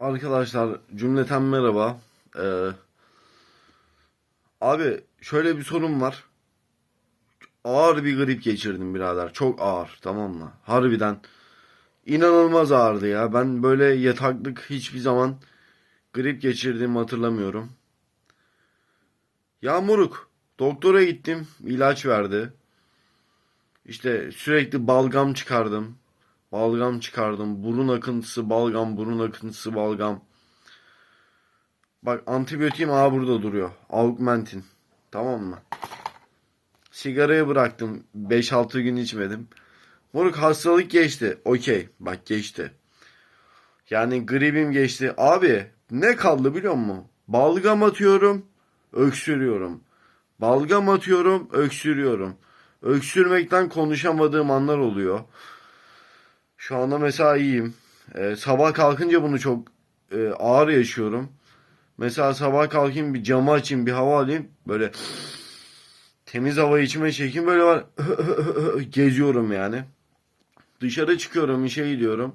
Arkadaşlar cümleten merhaba. Ee, abi şöyle bir sorun var. Ağır bir grip geçirdim birader. Çok ağır tamam mı? Harbiden inanılmaz ağırdı ya. Ben böyle yataklık hiçbir zaman grip geçirdiğimi hatırlamıyorum. Ya moruk doktora gittim ilaç verdi. İşte sürekli balgam çıkardım. Balgam çıkardım. Burun akıntısı, balgam, burun akıntısı, balgam. Bak antibiyotiğim aa burada duruyor. Augmentin. Tamam mı? Sigarayı bıraktım. 5-6 gün içmedim. Moruk hastalık geçti. Okey. Bak geçti. Yani gripim geçti. Abi ne kaldı biliyor musun? Balgam atıyorum. Öksürüyorum. Balgam atıyorum. Öksürüyorum. Öksürmekten konuşamadığım anlar oluyor. Şu anda mesela iyiyim. Ee, sabah kalkınca bunu çok e, ağır yaşıyorum. Mesela sabah kalkayım bir camı açayım bir hava alayım. Böyle temiz hava içime çekeyim böyle var. Geziyorum yani. Dışarı çıkıyorum işe gidiyorum.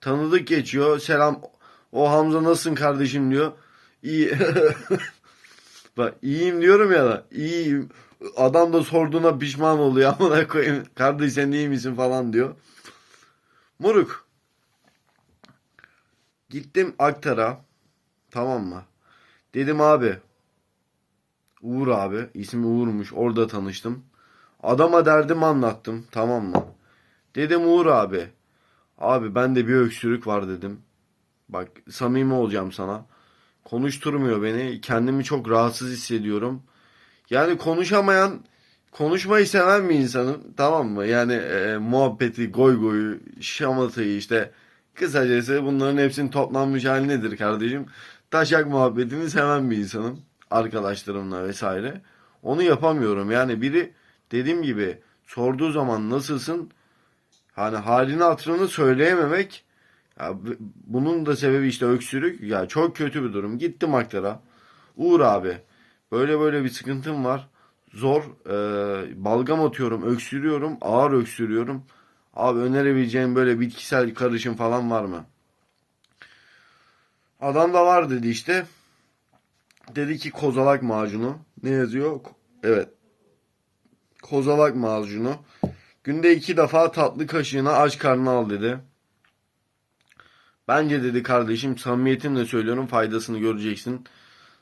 Tanıdık geçiyor. Selam. O Hamza nasılsın kardeşim diyor. İyi. Bak iyiyim diyorum ya da iyiyim. Adam da sorduğuna pişman oluyor. Amına koyayım. Kardeş sen iyi misin falan diyor. Moruk. Gittim Aktar'a. Tamam mı? Dedim abi. Uğur abi. ismi Uğur'muş. Orada tanıştım. Adama derdimi anlattım. Tamam mı? Dedim Uğur abi. Abi bende bir öksürük var dedim. Bak samimi olacağım sana. Konuşturmuyor beni. Kendimi çok rahatsız hissediyorum. Yani konuşamayan, konuşmayı seven bir insanım. Tamam mı? Yani e, muhabbeti, goy goyu, şamatayı işte. Kısacası bunların hepsinin toplanmış hali nedir kardeşim? Taşak muhabbetini seven bir insanım. Arkadaşlarımla vesaire. Onu yapamıyorum. Yani biri dediğim gibi sorduğu zaman nasılsın? Hani halini hatırını söyleyememek ya bunun da sebebi işte öksürük. Ya çok kötü bir durum. Gittim aktara. Uğur abi. Böyle böyle bir sıkıntım var. Zor. Ee, balgam atıyorum. Öksürüyorum. Ağır öksürüyorum. Abi önerebileceğim böyle bitkisel karışım falan var mı? Adam da var dedi işte. Dedi ki kozalak macunu. Ne yazıyor? Evet. Kozalak macunu. Günde iki defa tatlı kaşığına aç karnına al dedi. Bence dedi kardeşim samimiyetimle söylüyorum faydasını göreceksin.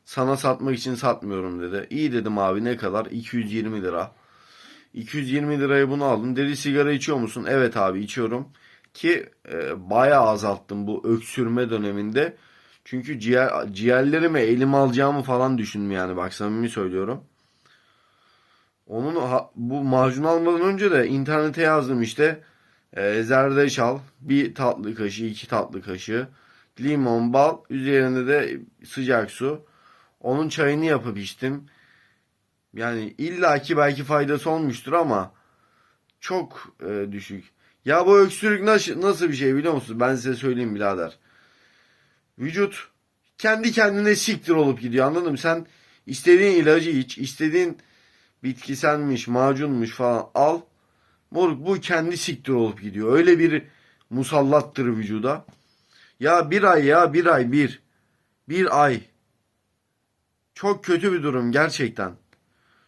Sana satmak için satmıyorum dedi. İyi dedim abi ne kadar? 220 lira. 220 liraya bunu aldım. Dedi sigara içiyor musun? Evet abi içiyorum. Ki e, bayağı azalttım bu öksürme döneminde. Çünkü ciğer, ciğerlerime elim alacağımı falan düşündüm yani bak samimi söylüyorum. Onun bu macun almadan önce de internete yazdım işte. E, zerdeçal, bir tatlı kaşığı, iki tatlı kaşığı, limon, bal, üzerinde de sıcak su. Onun çayını yapıp içtim. Yani illaki belki faydası olmuştur ama çok e, düşük. Ya bu öksürük nasıl, nasıl bir şey biliyor musunuz? Ben size söyleyeyim birader. Vücut kendi kendine siktir olup gidiyor anladın mı? Sen istediğin ilacı iç, istediğin bitkiselmiş, macunmuş falan al. Moruk bu kendi siktir olup gidiyor. Öyle bir musallattır vücuda. Ya bir ay ya bir ay bir. Bir ay. Çok kötü bir durum gerçekten.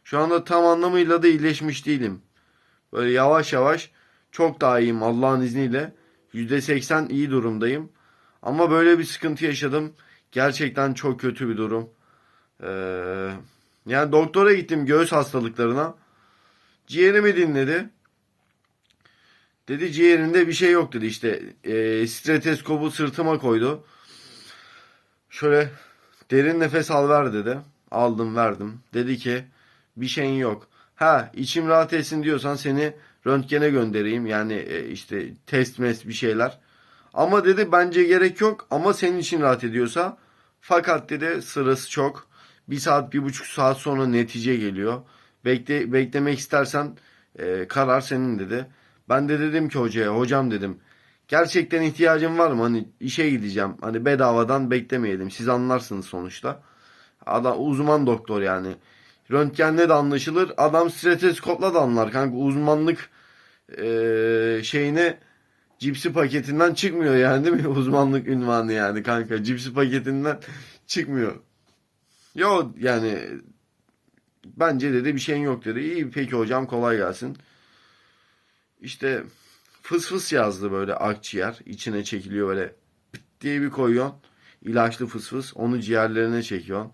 Şu anda tam anlamıyla da iyileşmiş değilim. Böyle yavaş yavaş çok daha iyiyim Allah'ın izniyle. %80 iyi durumdayım. Ama böyle bir sıkıntı yaşadım. Gerçekten çok kötü bir durum. Ee, yani doktora gittim göğüs hastalıklarına. Ciğerimi dinledi. Dedi ciğerinde bir şey yok dedi işte. E, stetoskopu sırtıma koydu. Şöyle derin nefes al ver dedi. Aldım verdim. Dedi ki bir şeyin yok. Ha içim rahat etsin diyorsan seni röntgene göndereyim. Yani e, işte test mes bir şeyler. Ama dedi bence gerek yok ama senin için rahat ediyorsa. Fakat dedi sırası çok. Bir saat bir buçuk saat sonra netice geliyor. Bekle, beklemek istersen e, karar senin dedi. Ben de dedim ki hocaya hocam dedim. Gerçekten ihtiyacım var mı? Hani işe gideceğim. Hani bedavadan beklemeyelim. Siz anlarsınız sonuçta. Adam uzman doktor yani. Röntgenle de anlaşılır. Adam stetoskopla da anlar kanka. Uzmanlık eee, şeyini cipsi paketinden çıkmıyor yani değil mi? Uzmanlık ünvanı yani kanka. Cipsi paketinden çıkmıyor. Yok yani bence dedi bir şeyin yok dedi. İyi peki hocam kolay gelsin. İşte fıs fıs yazdı böyle akciğer. içine çekiliyor böyle pıt diye bir koyuyorsun. İlaçlı fıs fıs. Onu ciğerlerine çekiyorsun.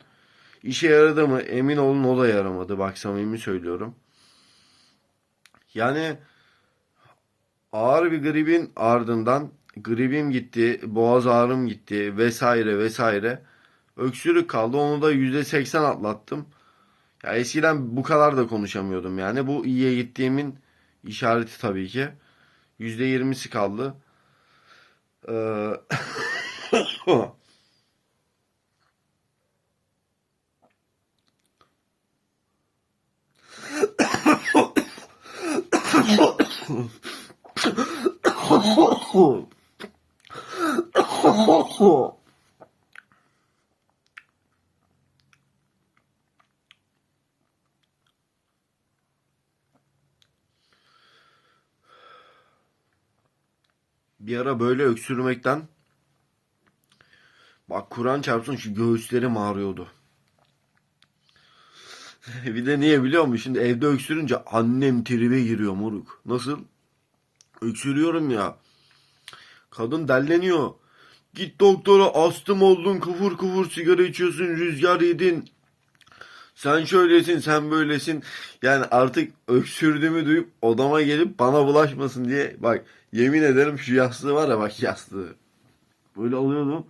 İşe yaradı mı? Emin olun o da yaramadı. Bak samimi söylüyorum. Yani ağır bir gripin ardından gripim gitti, boğaz ağrım gitti vesaire vesaire. Öksürük kaldı. Onu da %80 atlattım. Ya eskiden bu kadar da konuşamıyordum yani. Bu iyiye gittiğimin işareti tabii ki. %20'si kaldı. Ee... Bir ara böyle öksürmekten bak Kur'an çarpsın şu göğüslerim ağrıyordu. bir de niye biliyor musun? Şimdi evde öksürünce annem tribe giriyor moruk. Nasıl? Öksürüyorum ya. Kadın delleniyor. Git doktora astım oldun kıvır kıvır sigara içiyorsun rüzgar yedin. Sen şöylesin sen böylesin. Yani artık öksürdüğümü duyup odama gelip bana bulaşmasın diye bak yemin ederim şu yastığı var ya bak yastığı. Böyle alıyordum.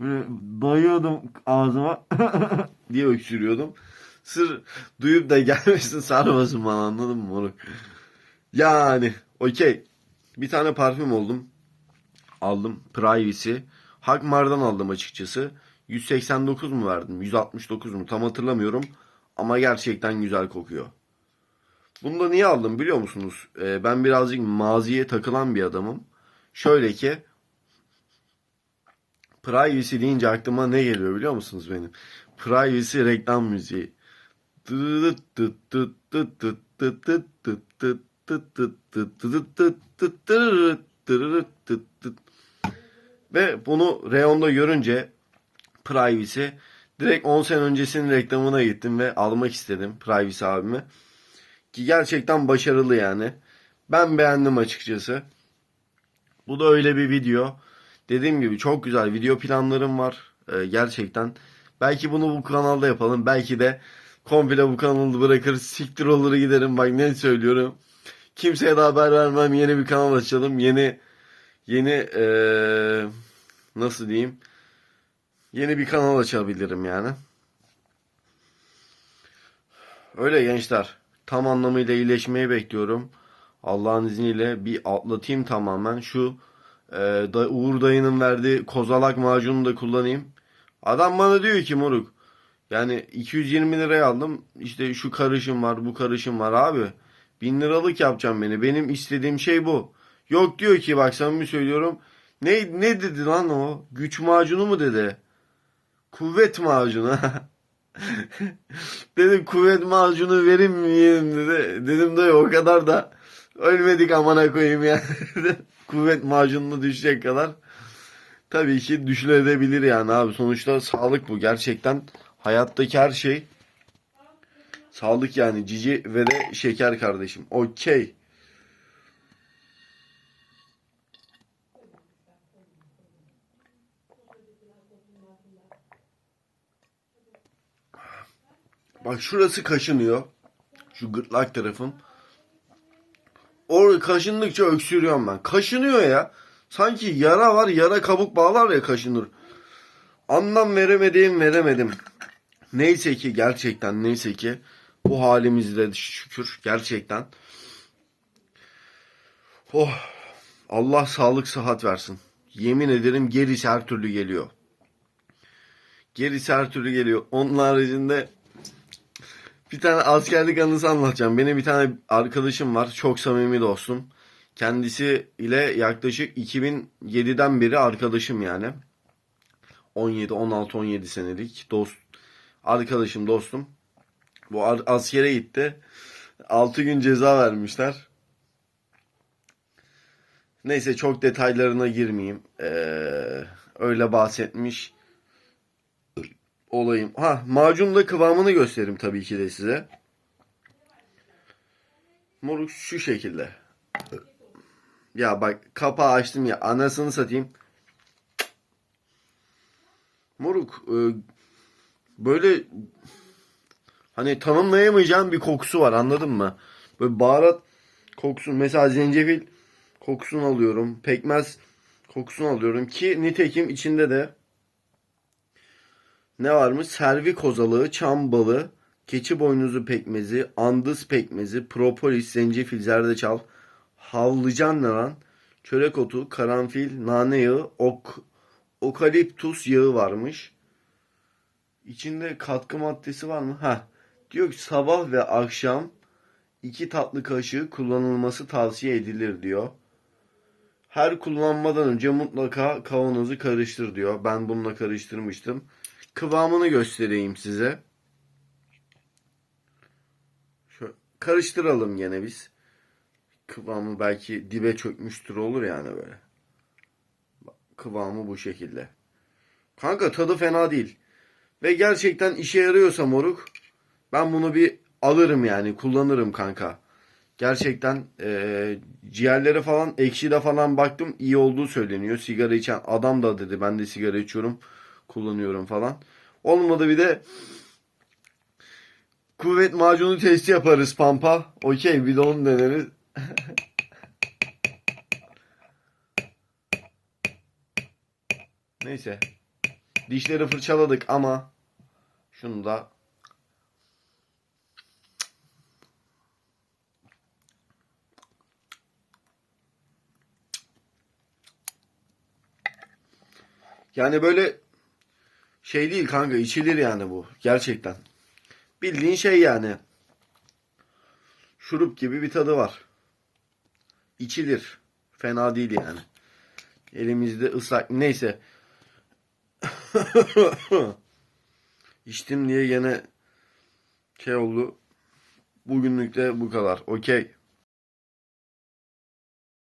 Böyle dayıyordum ağzıma diye öksürüyordum. Sır duyup da gelmesin sarmasın bana anladın mı moruk? Yani okey. Bir tane parfüm oldum. Aldım. Privacy. Hagmar'dan aldım açıkçası. 189 mu verdim? 169 mu? Tam hatırlamıyorum. Ama gerçekten güzel kokuyor. Bunu da niye aldım biliyor musunuz? Ee, ben birazcık maziye takılan bir adamım. Şöyle ki Privacy deyince aklıma ne geliyor biliyor musunuz benim? Privacy reklam müziği. Ve bunu reyonda görünce Privacy direkt 10 sene öncesinin reklamına gittim ve almak istedim Privacy abimi. Ki gerçekten başarılı yani. Ben beğendim açıkçası. Bu da öyle bir video. Dediğim gibi çok güzel video planlarım var. Ee, gerçekten. Belki bunu bu kanalda yapalım. Belki de komple bu kanalı bırakır siktir olur giderim. Bak ne söylüyorum. Kimseye de haber vermem. Yeni bir kanal açalım. Yeni yeni ee, nasıl diyeyim? Yeni bir kanal açabilirim yani. Öyle gençler. Tam anlamıyla iyileşmeyi bekliyorum. Allah'ın izniyle bir atlatayım tamamen. Şu e, da, Uğur dayının verdiği kozalak macunu da kullanayım. Adam bana diyor ki moruk. Yani 220 liraya aldım. İşte şu karışım var, bu karışım var abi. 1000 liralık yapacağım beni. Benim istediğim şey bu. Yok diyor ki bak samimi söylüyorum. Ne ne dedi lan o? Güç macunu mu dedi? Kuvvet macunu. Dedim kuvvet macunu verin mi yiyelim dedi. Dedim dayı o kadar da ölmedik amana koyayım ya. kuvvet macununu düşecek kadar. Tabii ki düşülebilir yani abi. Sonuçta sağlık bu. Gerçekten hayattaki her şey sağlık yani. Cici ve de şeker kardeşim. Okey. Bak şurası kaşınıyor. Şu gırtlak tarafım. Orada kaşındıkça öksürüyorum ben. Kaşınıyor ya. Sanki yara var yara kabuk bağlar ya kaşınır. Anlam veremediğim veremedim. Neyse ki gerçekten neyse ki bu halimizde şükür gerçekten. Oh Allah sağlık sıhhat versin. Yemin ederim gerisi her türlü geliyor. Gerisi her türlü geliyor. Onun haricinde bir tane askerlik anısı anlatacağım. Benim bir tane arkadaşım var. Çok samimi dostum. Kendisi ile yaklaşık 2007'den beri arkadaşım yani. 17, 16, 17 senelik dost. Arkadaşım, dostum. Bu askere gitti. 6 gün ceza vermişler. Neyse çok detaylarına girmeyeyim. Ee, öyle bahsetmiş olayım. Ha macun da kıvamını göstereyim tabii ki de size. Moruk şu şekilde. Ya bak kapağı açtım ya anasını satayım. Moruk e, böyle hani tanımlayamayacağım bir kokusu var anladın mı? Böyle baharat kokusu mesela zencefil kokusunu alıyorum. Pekmez kokusunu alıyorum ki nitekim içinde de ne varmış? Servi kozalığı, çam balı, keçi boynuzu pekmezi, andız pekmezi, propolis, zencefil, zerdeçal, havlıcan ne lan? Çörek otu, karanfil, nane yağı, ok, okaliptus yağı varmış. İçinde katkı maddesi var mı? Ha. Diyor ki sabah ve akşam iki tatlı kaşığı kullanılması tavsiye edilir diyor. Her kullanmadan önce mutlaka kavanozu karıştır diyor. Ben bununla karıştırmıştım. Kıvamını göstereyim size. Şöyle karıştıralım gene biz. Kıvamı belki dibe çökmüştür olur yani böyle. Kıvamı bu şekilde. Kanka tadı fena değil. Ve gerçekten işe yarıyorsa moruk ben bunu bir alırım yani kullanırım kanka. Gerçekten eee ciğerlere falan ekşide falan baktım iyi olduğu söyleniyor. Sigara içen adam da dedi ben de sigara içiyorum kullanıyorum falan. Olmadı bir de kuvvet macunu testi yaparız pampa. Okey bir de onu deneriz. Neyse. Dişleri fırçaladık ama şunu da yani böyle şey değil kanka içilir yani bu gerçekten. Bildiğin şey yani. Şurup gibi bir tadı var. İçilir. Fena değil yani. Elimizde ıslak neyse. İçtim diye gene şey oldu. Bugünlük de bu kadar. Okey.